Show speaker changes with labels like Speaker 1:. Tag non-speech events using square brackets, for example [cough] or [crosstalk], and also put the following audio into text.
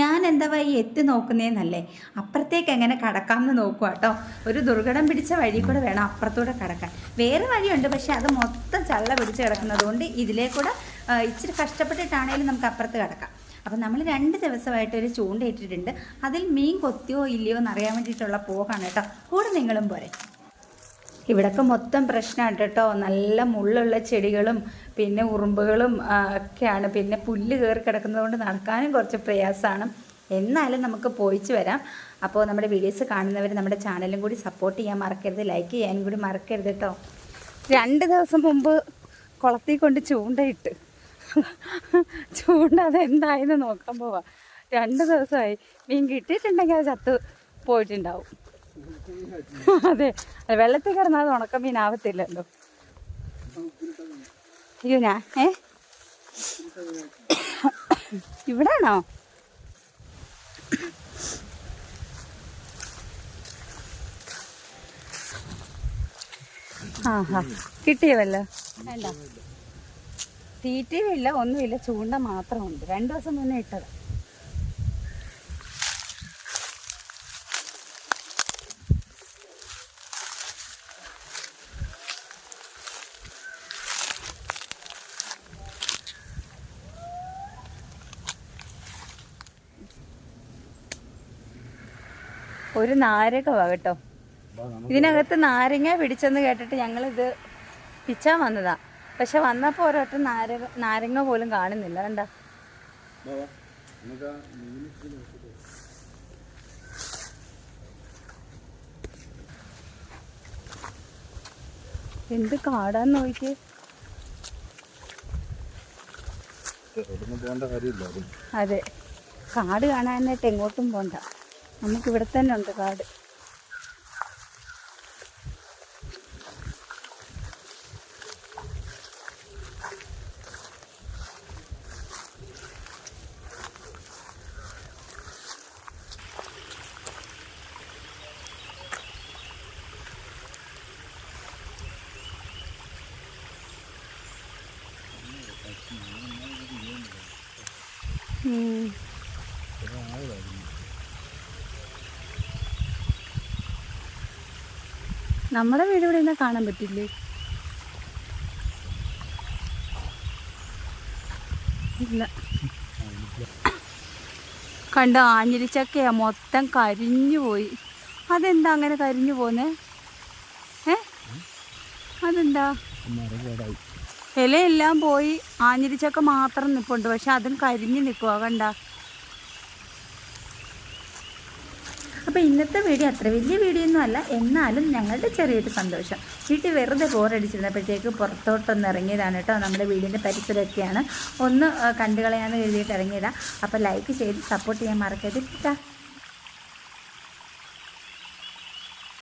Speaker 1: ഞാൻ എന്താ ഈ എത്തി നോക്കുന്നേന്നല്ലേ? അപ്പുറത്തേക്ക് എങ്ങനെ കടക്കാമെന്ന് നോക്കുക കേട്ടോ ഒരു ദുർഘടം പിടിച്ച വഴി കൂടെ വേണം അപ്പുറത്തൂടെ കടക്കാൻ. വേറെ വഴിയുണ്ട് പക്ഷെ അത് മൊത്തം ചള്ള പിടിച്ച് കിടക്കുന്നത് കൊണ്ട് ഇതിലേ കൂടെ ഇച്ചിരി കഷ്ടപ്പെട്ടിട്ടാണെങ്കിലും നമുക്ക് അപ്പുറത്ത് കിടക്കാം. അപ്പം നമ്മൾ രണ്ട് ദിവസമായിട്ട് ഒരു ചൂണ്ടയിട്ടിട്ടുണ്ട്. അതിൽ മീൻ കൊത്തിയോ ഇല്ലയോ എന്നറിയാൻ വേണ്ടിയിട്ടുള്ള പോകാണ് കേട്ടോ കൂടെ നിങ്ങളും പോരെ. ഇവിടൊക്കെ മൊത്തം പ്രശ്നമാണ് കേട്ടോ. നല്ല മുള്ളുള്ള ചെടികളും പിന്നെ ഉറുമ്പുകളും ഒക്കെയാണ്. പിന്നെ പുല്ല് കയറി കിടക്കുന്നതുകൊണ്ട് നടക്കാനും കുറച്ച് പ്രയാസമാണ്. എന്നാലും നമുക്ക് പോയിച്ച് വരാം. അപ്പോൾ നമ്മുടെ വീഡിയോസ് കാണുന്നവർ നമ്മുടെ ചാനലും കൂടി സപ്പോർട്ട് ചെയ്യാൻ മറക്കരുത്. ലൈക്ക് ചെയ്യാനും കൂടി മറക്കരുത് കേട്ടോ. രണ്ട് ദിവസം മുമ്പ് കുളത്തിൽ കൊണ്ട് ചൂണ്ടയിട്ട്. ചൂണ്ട അതെന്തായെന്ന് നോക്കാൻ പോവാം. രണ്ട് ദിവസമായി. മീൻ കിട്ടിയിട്ടുണ്ടെങ്കിൽ അത് ചത്ത് പോയിട്ടുണ്ടാവും. [laughs] അതെ. വെള്ളത്തിൽ കിടന്നാൽ ഉണക്ക മീനാവത്തില്ലല്ലോ അയ്യോ ഏ? ഇവിടാണോ? ആ ഹാ കിട്ടിയവല്ലോ വേണ്ട. തീറ്റയുമില്ല ഒന്നുമില്ല ചൂണ്ട മാത്രമുണ്ട്. രണ്ടു ദിവസം മുന്നേ ഇട്ടത്. ഒരു നാരകമാണ് കേട്ടോ. ഇതിനകത്ത് നാരങ്ങ പിടിച്ചെന്ന് കേട്ടിട്ട് ഞങ്ങളിത് പിച്ചാൻ വന്നതാ. പക്ഷെ വന്നപ്പോൾ ഒരൊറ്റ നാരക നാരങ്ങ പോലും കാണുന്നില്ല. കണ്ട? എന്ത് കാടാൻ നോക്കിയേ?
Speaker 2: അതെ.
Speaker 1: കാട് കാണാനായിട്ട് എങ്ങോട്ടും പോണ്ട. നമുക്ക് ഇവിടെ തന്നെ ഉണ്ട് കാട് ഉം. നമ്മുടെ വീട് ഇവിടെ നിന്ന് കാണാൻ പറ്റില്ലേ? ഇല്ല. കണ്ട ആഞ്ഞിരിച്ചക്കയാ മൊത്തം കരിഞ്ഞു പോയി. അതെന്താ അങ്ങനെ കരിഞ്ഞു പോന്നേ? ഏ? അതെന്താ? ഇലയെല്ലാം പോയി ആഞ്ഞിരിച്ചക്ക മാത്രം നിൽപ്പുണ്ട് പക്ഷെ അതും കരിഞ്ഞു നിൽക്കുക കണ്ട? അപ്പോൾ ഇന്നത്തെ വീഡിയോ അത്ര വലിയ വീഡിയോ ഒന്നും അല്ല. എന്നാലും ഞങ്ങളുടെ ചെറിയൊരു സന്തോഷം. വീട്ടിൽ വെറുതെ ബോറടിച്ചിരുന്നപ്പോഴത്തേക്ക് പുറത്തോട്ടൊന്ന് ഇറങ്ങിയതാണ് കേട്ടോ. നമ്മുടെ വീടിന്റെ പരിസരമൊക്കെയാണ്. ഒന്ന് കണ്ടുകളയാന്ന് എഴുതിയിട്ട് ഇറങ്ങിയതാണ് അപ്പോൾ ലൈക്ക് ചെയ്ത് സപ്പോർട്ട് ചെയ്യാൻ മറക്കരുത് കേട്ടോ